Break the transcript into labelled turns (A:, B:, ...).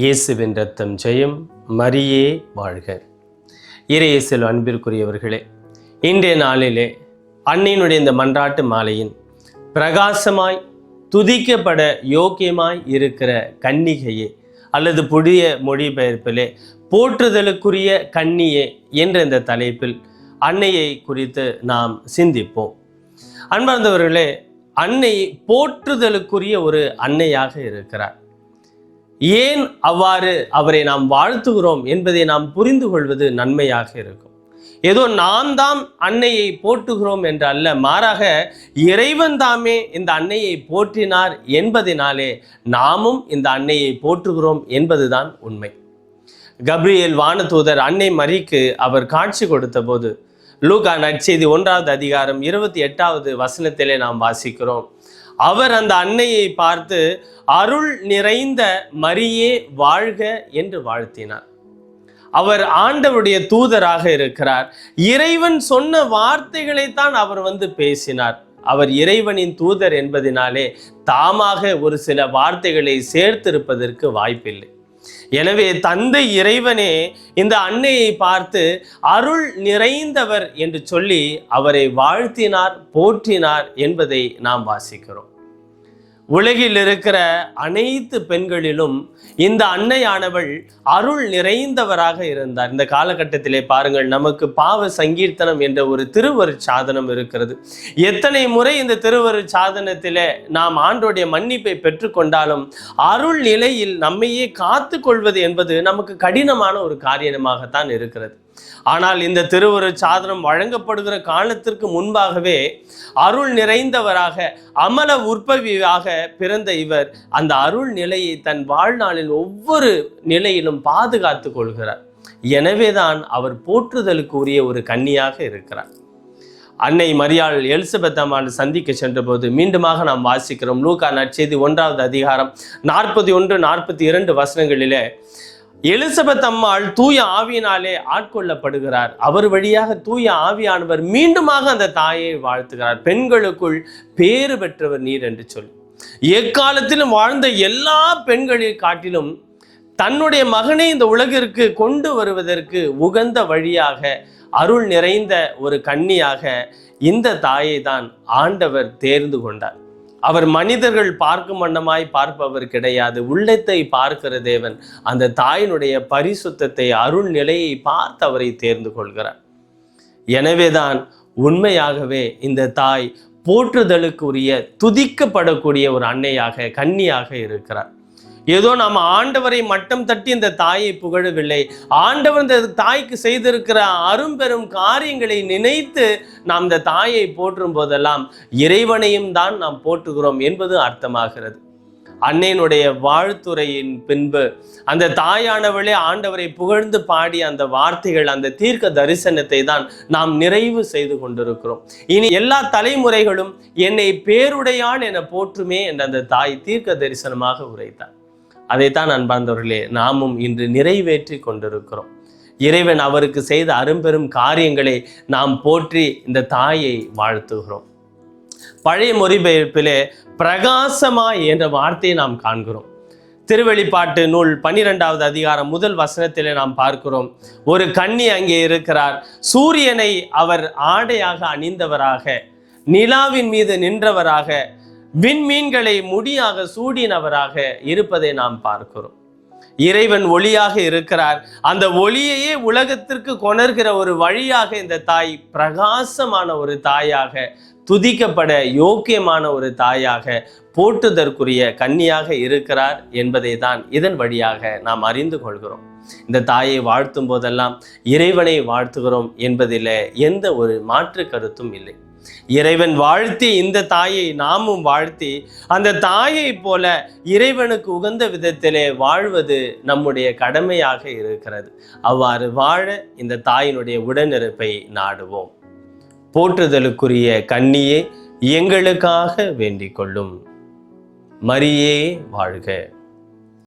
A: இயேசுவின் ரத்தம் ஜெயம். மரியே வாழ்க. இறையேசில் அன்பிற்குரியவர்களே இன்றைய நாளிலே அன்னையினுடைய இந்த மன்றாட்டு மாலையின் பிரகாசமாய் துதிக்கப்பட யோக்கியமாய் இருக்கிற கன்னிகையே அல்லது புதிய மொழிபெயர்ப்பிலே போற்றுதலுக்குரிய கன்னியே என்ற இந்த தலைப்பில் அன்னையை குறித்து நாம் சிந்திப்போம். அன்பார்ந்தவர்களே அன்னை போற்றுதலுக்குரிய ஒரு அன்னையாக இருக்கிறார். ஏன் அவ்வாறு அவரை நாம் வாழ்த்துகிறோம் என்பதை நாம் புரிந்து கொள்வது நன்மையாக இருக்கும். ஏதோ நாம் தாம் அன்னையை போற்றுகிறோம் என்று அல்ல மாறாக இறைவன் தாமே இந்த அன்னையை போற்றினார் என்பதினாலே நாமும் இந்த அன்னையை போற்றுகிறோம் என்பதுதான் உண்மை. கப்ரியல் வானதூதர் அன்னை மரிக்கு அவர் காட்சி கொடுத்த போது லூகா நற்செய்தி ஒன்றாவது அதிகாரம் இருபத்தி எட்டாவது வசனத்திலே நாம் வாசிக்கிறோம். அவர் அந்த அன்னையை பார்த்து அருள் நிறைந்த மரியே வாழ்க என்று வாழ்த்தினார். அவர் ஆண்டவருடைய தூதராக இருக்கிறார். இறைவன் சொன்ன வார்த்தைகளைத்தான் அவர் வந்து பேசினார். அவர் இறைவனின் தூதர் என்பதினாலே தாமாக ஒரு சில வார்த்தைகளை சேர்த்திருப்பதற்கு வாய்ப்பில்லை. எனவே தந்தை இறைவனே இந்த அன்னையை பார்த்து அருள் நிறைந்தவர் என்று சொல்லி அவரை வாழ்த்தினார் போற்றினார் என்பதை நாம் வாசிக்கிறோம். உலகில் இருக்கிற அனைத்து பெண்களிலும் இந்த அன்னையானவள் அருள் நிறைந்தவராக இருந்தார். இந்த காலகட்டத்திலே பாருங்கள் நமக்கு பாவ சங்கீர்த்தனம் என்ற ஒரு திருவரு சாதனம் இருக்கிறது. எத்தனை முறை இந்த திருவரு சாதனத்திலே நாம் ஆண்டோடைய மன்னிப்பை பெற்றுக்கொண்டாலும் அருள் நிலையில் நம்மையே காத்து கொள்வது என்பது நமக்கு கடினமான ஒரு காரியமாகத்தான் இருக்கிறது. ஆனால் இந்த திருவரு சாதனம் வழங்கப்படுகிற காலத்திற்கு முன்பாகவே அருள் நிறைந்தவராக அமல உற்பவியாக பிறந்த இவர் அந்த அருள் நிலையை தன் வாழ்நாளில் ஒவ்வொரு நிலையிலும் பாதுகாத்து கொள்கிறார். எனவேதான் அவர் போற்றுதலுக்கு உரிய ஒரு கன்னியாக இருக்கிறார். அன்னை மரியாள் எலிசபெத் அம்மாள் சந்திக்க சென்றபோது மீண்டுமாக நாம் வாசிக்கிறோம். லூகா நற்செய்தி ஒன்றாவது அதிகாரம் நாற்பத்தி ஒன்று நாற்பத்தி இரண்டு வசனங்களிலே எலிசபெத் அம்மாள் தூய ஆவியினாலே ஆட்கொள்ளப்படுகிறார். அவர் வழியாக தூய ஆவியானவர் மீண்டுமாக அந்த தாயை வாழ்த்துகிறார். பெண்களுக்குள் பேறு பெற்றவர் நீர் என்று சொல்லி. எக்காலத்திலும் வாழ்ந்த எல்லா பெண்களை காட்டிலும் தன்னுடைய மகனை இந்த உலகிற்கு கொண்டு வருவதற்கு உகந்த வழியாக அருள் நிறைந்த ஒரு கன்னியாக இந்த தாயை தான் ஆண்டவர் தேர்ந்து கொண்டார். அவர் மனிதர்கள் பார்க்கும் வண்ணமாய் பார்ப்பவர் கிடையாது. உள்ளத்தை பார்க்கிற தேவன் அந்த தாயினுடைய பரிசுத்தத்தை அருள் நிலையை பார்த்து அவரை தேர்ந்து கொள்கிறார். எனவேதான் உண்மையாகவே இந்த தாய் போற்றுதலுக்குரிய துதிக்கப்படக்கூடிய ஒரு அன்னையாக கன்னியாக இருக்கிறார். ஏதோ நாம் ஆண்டவரை மட்டம் தட்டி இந்த தாயை புகழவில்லை. ஆண்டவர் இந்த தாய்க்கு செய்திருக்கிற அரும்பெரும் காரியங்களை நினைத்து நாம் இந்த தாயை போற்றும் போதெல்லாம் இறைவனையும் தான் நாம் போற்றுகிறோம் என்பது அர்த்தமாகிறது. அன்னையினுடைய வாழ்த்துறையின் பின்பு அந்த தாயானவளே ஆண்டவரை புகழ்ந்து பாடிய அந்த வார்த்தைகள் அந்த தீர்க்க தரிசனத்தை தான் நாம் நிறைவு செய்து கொண்டிருக்கிறோம். இனி எல்லா தலைமுறைகளும் என்னை பேருடையாள் என போற்றுமே என்ற அந்த தாய் தீர்க்க தரிசனமாக உரைத்தார் அதைத்தான் அன்பார்ந்தவர்களே நாமும் இன்று நிறைவேற்றி கொண்டிருக்கிறோம். இறைவன் அவருக்கு செய்த அரும்பெரும் காரியங்களை நாம் போற்றி இந்த தாயை வாழ்த்துகிறோம். பழைய மொழிபெயர்ப்பிலே பிரகாசமாய் என்ற வார்த்தையை நாம் காண்கிறோம். திருவெளிப்பாட்டு நூல் பன்னிரெண்டாவது அதிகாரம் முதல் வசனத்திலே நாம் பார்க்கிறோம் ஒரு கன்னி அங்கே இருக்கிறார் சூரியனை அவர் ஆடையாக அணிந்தவராக நிலாவின் மீது நின்றவராக விண்மீன்களை முடியாக சூடினவராக இருப்பதை நாம் பார்க்கிறோம். இறைவன் ஒளியாக இருக்கிறார். அந்த ஒளியையே உலகத்திற்கு கொணர்கிற ஒரு வழியாக இந்த தாய் பிரகாசமான ஒரு தாயாக துதிக்கப்பட யோக்கியமான ஒரு தாயாக போற்றுதற்குரிய கன்னியாக இருக்கிறார் என்பதை தான் இதன் வழியாக நாம் அறிந்து கொள்கிறோம். இந்த தாயை வாழ்த்தும் போதெல்லாம் இறைவனை வாழ்த்துகிறோம் என்பதில் எந்த ஒரு மாற்று கருத்தும் இல்லை. இறைவன் வாழ்த்தி இந்த தாயை நாமும் வாழ்த்தி அந்த தாயை போல இறைவனுக்கு உகந்த விதத்திலே வாழ்வது நம்முடைய கடமையாக இருக்கிறது. அவ்வாறு வாழ இந்த தாயினுடைய உடனிருப்பை நாடுவோம். போற்றுதலுக்குரிய கண்ணியே எங்களுக்காக வேண்டிக் கொள்ளும். மரியே வாழ்க.